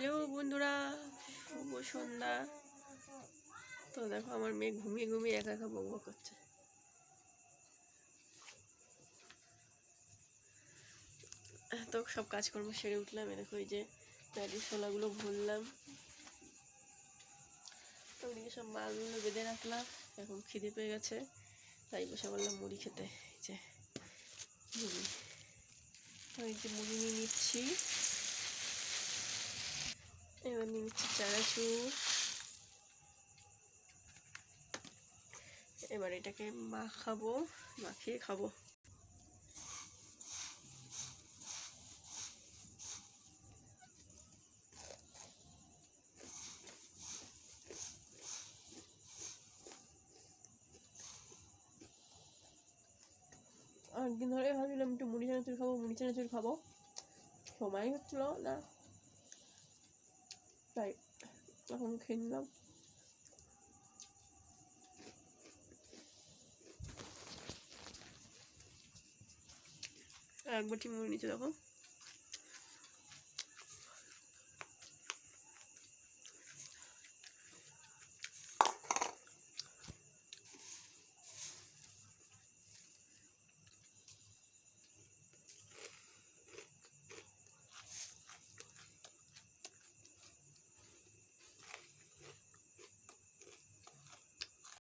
Hello বন্ধুরা, শুভ সন্ধ্যা। তো দেখো আমার মেয়ে ঘুমিয়ে ঘুমিয়ে একা একা বক করছে। তো সব কাজকর্ম সেরে উঠলাম, এ দেখো এই যে প্যাডি শোলাগুলো ভরলাম। তো ওদিকে সব মালগুলো বেঁধে রাখলাম, এখন খিদে পেয়ে গেছে, তাই বসে বললাম মুড়ি খেতে, এই যে মুড়ি। এই যে মুড়ি নিয়ে নিচ্ছি। এবার নিয়ে এবার এটাকে মাখাবো, মাখিয়ে খাব। অনেকদিন ধরে ভাবছিলাম একটু মুড়ি চানাচুর খাব, মুড়ি চানাচুর খাব। সময় হচ্ছিল না। তাই এখন খেয়ে নিলাম। একবার ঠিক নিচে দেখো।